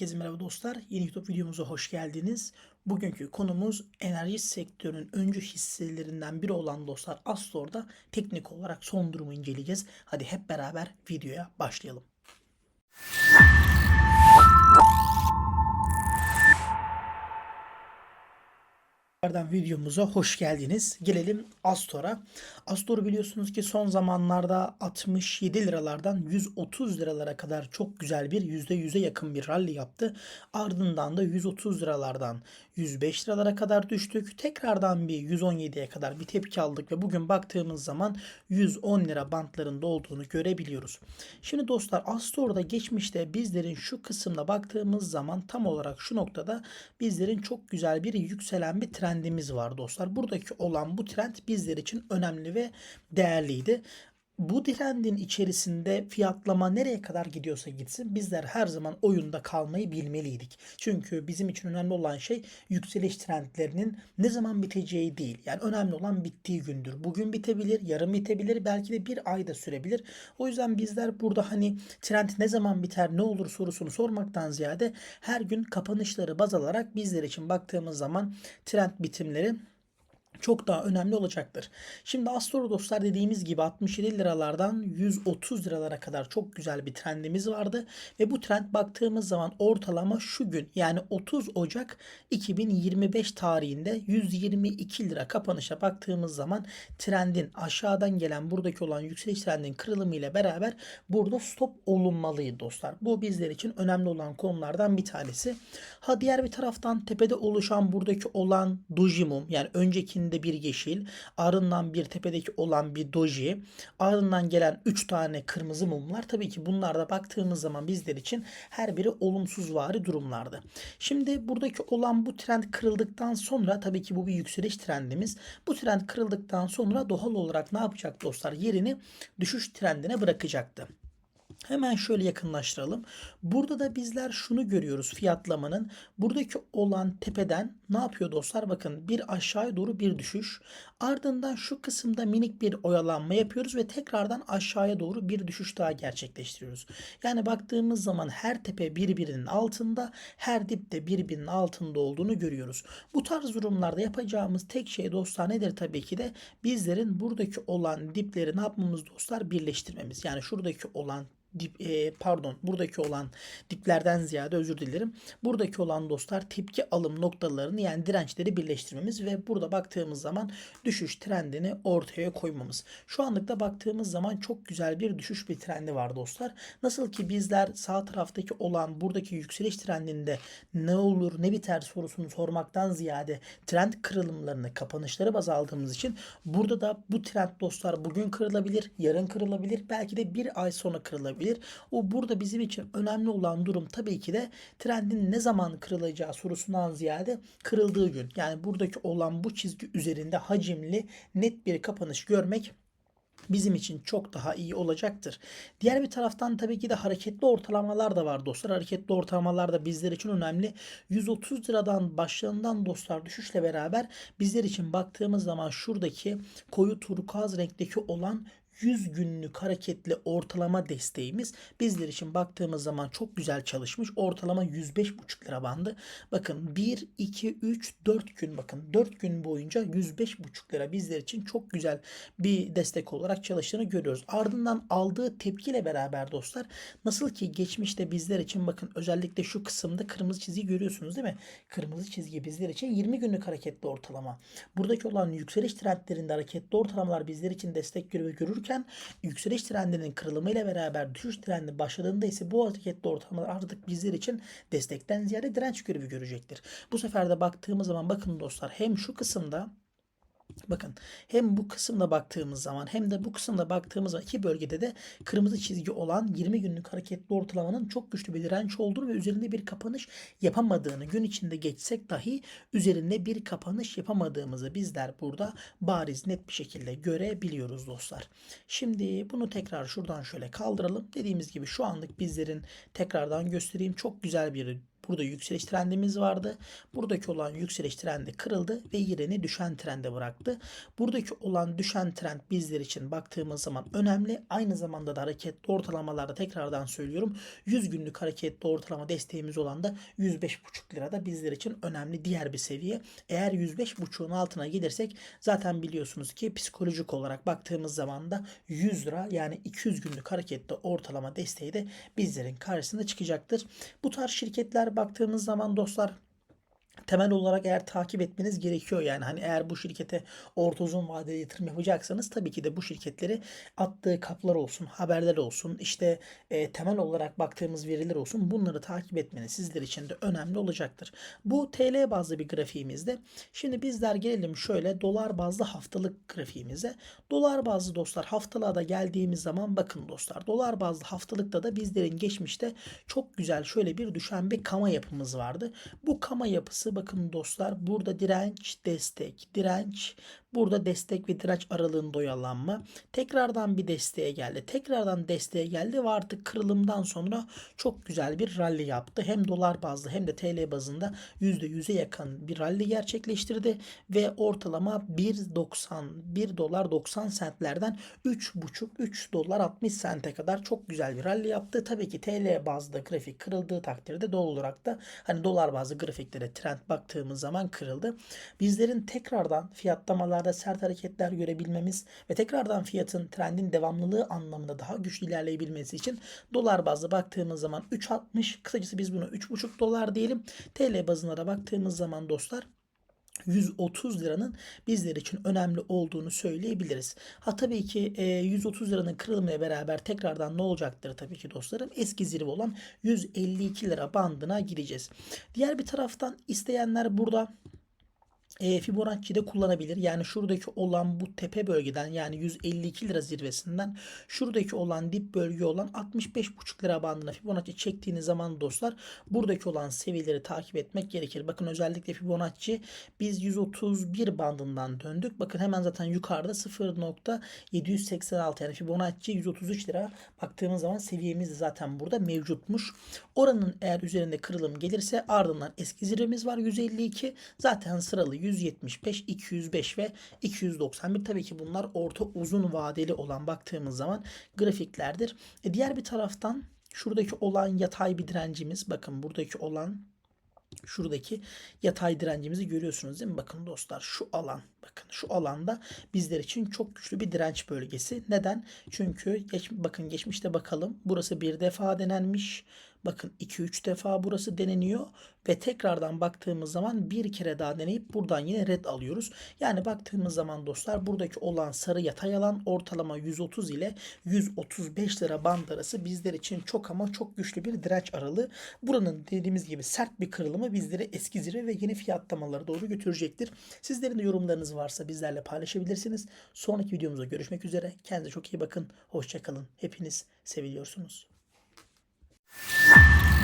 Herkese merhaba dostlar. Yeni YouTube videomuza hoş geldiniz. Bugünkü konumuz enerji sektörünün öncü hisselerinden biri olan dostlar Astor'da teknik olarak son durumu inceleyeceğiz. Hadi hep beraber videoya başlayalım. Tekrardan videomuza hoş geldiniz. Gelelim Astor'a. Astor biliyorsunuz ki son zamanlarda 67 liralardan 130 liralara kadar çok güzel bir %100'e yakın bir rally yaptı. Ardından da 130 liralardan 105 liralara kadar düştük. Tekrardan bir 117'ye kadar bir tepki aldık ve bugün baktığımız zaman 110 lira bantlarında olduğunu görebiliyoruz. Şimdi dostlar Astor'da geçmişte bizlerin şu kısımda baktığımız zaman tam olarak şu noktada bizlerin çok güzel bir yükselen bir trendimiz var dostlar. Buradaki olan bu trend bizler için önemli ve değerliydi bu trendin içerisinde fiyatlama nereye kadar gidiyorsa gitsin bizler her zaman oyunda kalmayı bilmeliydik. Çünkü bizim için önemli olan şey yükseliş trendlerinin ne zaman biteceği değil. Yani önemli olan bittiği gündür. Bugün bitebilir, yarın bitebilir, belki de bir ayda sürebilir. O yüzden bizler burada hani trend ne zaman biter, ne olur sorusunu sormaktan ziyade her gün kapanışları baz alarak bizler için baktığımız zaman trend bitimleri çok daha önemli olacaktır. Şimdi Astro dostlar dediğimiz gibi 67 liralardan 130 liralara kadar çok güzel bir trendimiz vardı. Ve bu trend baktığımız zaman ortalama şu gün yani 30 Ocak 2025 tarihinde 122 lira kapanışa baktığımız zaman trendin aşağıdan gelen buradaki olan yükseliş trendin kırılımı ile beraber burada stop olunmalıydı dostlar. Bu bizler için önemli olan konulardan bir tanesi. Ha diğer bir taraftan tepede oluşan buradaki olan dojimum yani öncekinde bir yeşil ardından bir tepedeki olan bir doji ardından gelen 3 tane kırmızı mumlar tabii ki bunlar da baktığımız zaman bizler için her biri olumsuz vari durumlardı. Şimdi buradaki olan bu trend kırıldıktan sonra tabii ki bu bir yükseliş trendimiz. Bu trend kırıldıktan sonra doğal olarak ne yapacak dostlar? Yerini düşüş trendine bırakacaktı. Hemen şöyle yakınlaştıralım. Burada da bizler şunu görüyoruz fiyatlamanın. Buradaki olan tepeden ne yapıyor dostlar? Bakın bir aşağıya doğru bir düşüş. Ardından şu kısımda minik bir oyalanma yapıyoruz ve tekrardan aşağıya doğru bir düşüş daha gerçekleştiriyoruz. Yani baktığımız zaman her tepe birbirinin altında, her dip de birbirinin altında olduğunu görüyoruz. Bu tarz durumlarda yapacağımız tek şey dostlar nedir tabii ki de bizlerin buradaki olan dipleri ne yapmamız dostlar birleştirmemiz. Yani şuradaki olan dip, e, pardon buradaki olan diplerden ziyade özür dilerim. Buradaki olan dostlar tepki alım noktalarını yani dirençleri birleştirmemiz ve burada baktığımız zaman düşüş trendini ortaya koymamız. Şu anlıkta baktığımız zaman çok güzel bir düşüş bir trendi var dostlar. Nasıl ki bizler sağ taraftaki olan buradaki yükseliş trendinde ne olur ne biter sorusunu sormaktan ziyade trend kırılımlarını kapanışları baz aldığımız için burada da bu trend dostlar bugün kırılabilir, yarın kırılabilir, belki de bir ay sonra kırılabilir olabilir. O burada bizim için önemli olan durum tabii ki de trendin ne zaman kırılacağı sorusundan ziyade kırıldığı gün. Yani buradaki olan bu çizgi üzerinde hacimli net bir kapanış görmek bizim için çok daha iyi olacaktır. Diğer bir taraftan tabii ki de hareketli ortalamalar da var dostlar. Hareketli ortalamalar da bizler için önemli. 130 liradan başlarından dostlar düşüşle beraber bizler için baktığımız zaman şuradaki koyu turkuaz renkteki olan 100 günlük hareketli ortalama desteğimiz bizler için baktığımız zaman çok güzel çalışmış. Ortalama 105,5 lira bandı. Bakın 1, 2, 3, 4 gün bakın 4 gün boyunca 105,5 lira bizler için çok güzel bir destek olarak çalıştığını görüyoruz. Ardından aldığı tepkiyle beraber dostlar nasıl ki geçmişte bizler için bakın özellikle şu kısımda kırmızı çizgi görüyorsunuz değil mi? Kırmızı çizgi bizler için 20 günlük hareketli ortalama. Buradaki olan yükseliş trendlerinde hareketli ortalamalar bizler için destek görüyor görürken görürken yükseliş trendinin kırılımıyla beraber düşüş trendi başladığında ise bu hareketli ortamlar artık bizler için destekten ziyade direnç görevi görecektir. Bu sefer de baktığımız zaman bakın dostlar hem şu kısımda Bakın hem bu kısımda baktığımız zaman hem de bu kısımda baktığımız zaman iki bölgede de kırmızı çizgi olan 20 günlük hareketli ortalamanın çok güçlü bir direnç olduğunu ve üzerinde bir kapanış yapamadığını gün içinde geçsek dahi üzerinde bir kapanış yapamadığımızı bizler burada bariz net bir şekilde görebiliyoruz dostlar. Şimdi bunu tekrar şuradan şöyle kaldıralım. Dediğimiz gibi şu anlık bizlerin tekrardan göstereyim çok güzel bir burada yükseliş trendimiz vardı. Buradaki olan yükseliş trendi kırıldı ve yerini düşen trende bıraktı. Buradaki olan düşen trend bizler için baktığımız zaman önemli. Aynı zamanda da hareketli ortalamalarda tekrardan söylüyorum. 100 günlük hareketli ortalama desteğimiz olan da 105,5 lira da bizler için önemli diğer bir seviye. Eğer 105,5'un altına gelirsek zaten biliyorsunuz ki psikolojik olarak baktığımız zaman da 100 lira yani 200 günlük hareketli ortalama desteği de bizlerin karşısına çıkacaktır. Bu tarz şirketler baktığımız zaman dostlar temel olarak eğer takip etmeniz gerekiyor. Yani hani eğer bu şirkete orta uzun vadeli yatırım yapacaksanız tabii ki de bu şirketleri attığı kaplar olsun, haberler olsun, işte e, temel olarak baktığımız veriler olsun bunları takip etmeniz sizler için de önemli olacaktır. Bu TL bazlı bir grafiğimizde. Şimdi bizler gelelim şöyle dolar bazlı haftalık grafiğimize. Dolar bazlı dostlar haftalığa da geldiğimiz zaman bakın dostlar dolar bazlı haftalıkta da bizlerin geçmişte çok güzel şöyle bir düşen bir kama yapımız vardı. Bu kama yapısı bakın dostlar burada direnç, destek, direnç, burada destek ve direnç aralığında oyalanma. Tekrardan bir desteğe geldi. Tekrardan desteğe geldi ve artık kırılımdan sonra çok güzel bir rally yaptı. Hem dolar bazlı hem de TL bazında %100'e yakın bir rally gerçekleştirdi ve ortalama 1.90 1 dolar 90 sentlerden 3.5 3 dolar 60 sente kadar çok güzel bir rally yaptı. Tabii ki TL bazlı grafik kırıldığı takdirde doğal olarak da hani dolar bazlı grafiklere trend baktığımız zaman kırıldı. Bizlerin tekrardan fiyatlamalarda sert hareketler görebilmemiz ve tekrardan fiyatın trendin devamlılığı anlamında daha güçlü ilerleyebilmesi için dolar bazlı baktığımız zaman 3.60 kısacası biz bunu 3.5 dolar diyelim. TL bazına da baktığımız zaman dostlar 130 liranın bizler için önemli olduğunu söyleyebiliriz. Ha tabii ki e, 130 liranın kırılımıyla beraber tekrardan ne olacaktır tabii ki dostlarım? Eski zirve olan 152 lira bandına gireceğiz. Diğer bir taraftan isteyenler burada e, Fibonacci'de kullanabilir. Yani şuradaki olan bu tepe bölgeden yani 152 lira zirvesinden şuradaki olan dip bölge olan 65,5 lira bandına Fibonacci çektiğiniz zaman dostlar buradaki olan seviyeleri takip etmek gerekir. Bakın özellikle Fibonacci biz 131 bandından döndük. Bakın hemen zaten yukarıda 0.786 yani Fibonacci 133 lira baktığımız zaman seviyemiz zaten burada mevcutmuş. Oranın eğer üzerinde kırılım gelirse ardından eski zirvemiz var 152. Zaten sıralı 175, 205 ve 291. Tabii ki bunlar orta uzun vadeli olan baktığımız zaman grafiklerdir. E diğer bir taraftan şuradaki olan yatay bir direncimiz bakın buradaki olan şuradaki yatay direncimizi görüyorsunuz değil mi? Bakın dostlar şu alan bakın şu alanda bizler için çok güçlü bir direnç bölgesi. Neden? Çünkü geç, bakın geçmişte bakalım burası bir defa denenmiş. Bakın 2-3 defa burası deneniyor ve tekrardan baktığımız zaman bir kere daha deneyip buradan yine red alıyoruz. Yani baktığımız zaman dostlar buradaki olan sarı yatay alan ortalama 130 ile 135 lira band arası bizler için çok ama çok güçlü bir direnç aralığı. Buranın dediğimiz gibi sert bir kırılımı bizleri eski zirve ve yeni fiyatlamalara doğru götürecektir. Sizlerin de yorumlarınız varsa bizlerle paylaşabilirsiniz. Sonraki videomuzda görüşmek üzere. Kendinize çok iyi bakın. Hoşçakalın. Hepiniz seviliyorsunuz. ハハハハ!